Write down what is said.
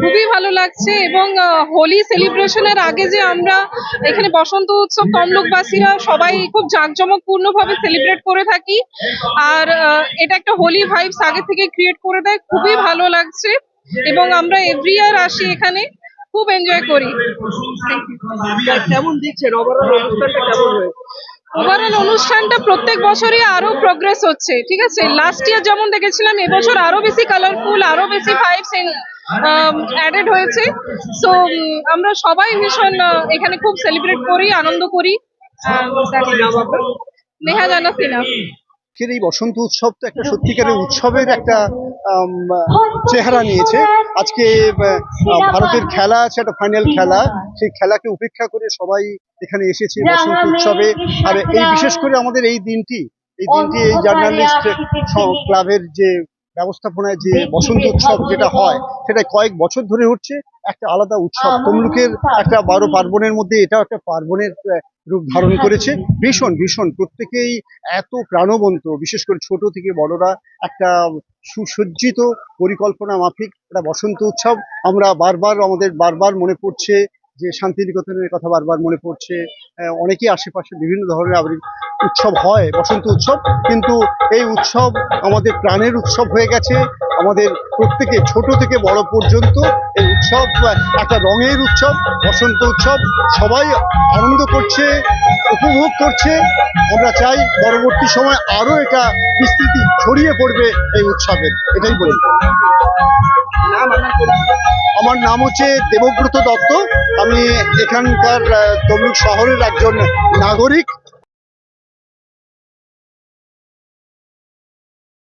খুবই ভালো লাগছে এবং হোলি সেলিব্রেশনের আগে যে আমরা এখানে বসন্ত উৎসব তমলুকবাসীরা সবাই খুব জাঁকজমকপূর্ণ ভাবে সেলিব্রেট করে থাকি। আর এটা একটা হোলি ভাইবস আগে থেকে ক্রিয়েট করে দেয় খুবই ভালো লাগছে। এবং আমরা এভরি ইয়ার আসি এখানে খুব এনজয় করি। কেমন দেখছেন ওভারঅল অনুষ্ঠানটা প্রত্যেক বছরই আরও প্রোগ্রেস হচ্ছে ঠিক আছে? লাস্ট ইয়ার যেমন দেখেছিলাম এবছর আরও বেশি কালারফুল আরও বেশি ভাইবস অ্যাডেড হয়েছে। সো আমরা সবাই ভীষণ এখানে খুব সেলিব্রেট করি আনন্দ করি? নেহা জানা সিনা আজকের এই বসন্ত উৎসব তো একটা সত্যিকারের উৎসবের একটা চেহারা নিয়েছে। আজকে ভারতের খেলা আছে একটা ফাইনাল খেলা। সেই খেলাকে উপেক্ষা করে সবাই এখানে এসেছে বসন্ত উৎসবে। আর এই বিশেষ করে আমাদের এই দিনটি এই দিনটি এই জার্নালিস্ট ক্লাবের যে ব্যবস্থাপনায় যে বসন্ত উৎসব যেটা হয় সেটা কয়েক বছর ধরে হচ্ছে একটা আলাদা উৎসব। তমলুকের একটা বারো পার্বণের মধ্যে এটাও একটা পার্বণের রূপ ধারণ করেছে। ভীষণ ভীষণ। প্রত্যেকেই এত প্রাণবন্ত বিশেষ করে ছোট থেকে বড়রা একটা সুসজ্জিত পরিকল্পনা মাফিক একটা বসন্ত উৎসব। আমরা বারবার আমাদের বারবার মনে পড়ছে যে শান্তিনিকেতনের কথা বারবার মনে পড়ছে। অনেকেই আশেপাশে বিভিন্ন ধরনের উৎসব হয়, বসন্ত উৎসব। কিন্তু এই উৎসব আমাদের প্রাণের উৎসব হয়ে গেছে। আমাদের প্রত্যেকে ছোট থেকে বড় পর্যন্ত এই উৎসব, একটা রঙের উৎসব, বসন্ত উৎসব, সবাই আনন্দ করছে, উপভোগ করছে। আমরা চাই পরবর্তী সময় আরও এটা বিস্তৃতি ছড়িয়ে পড়বে এই উৎসবের এটাই বলি? আমার নাম হচ্ছে দেবব্রত দত্ত। আমি এখানকার তমলুক শহরের একজন নাগরিক।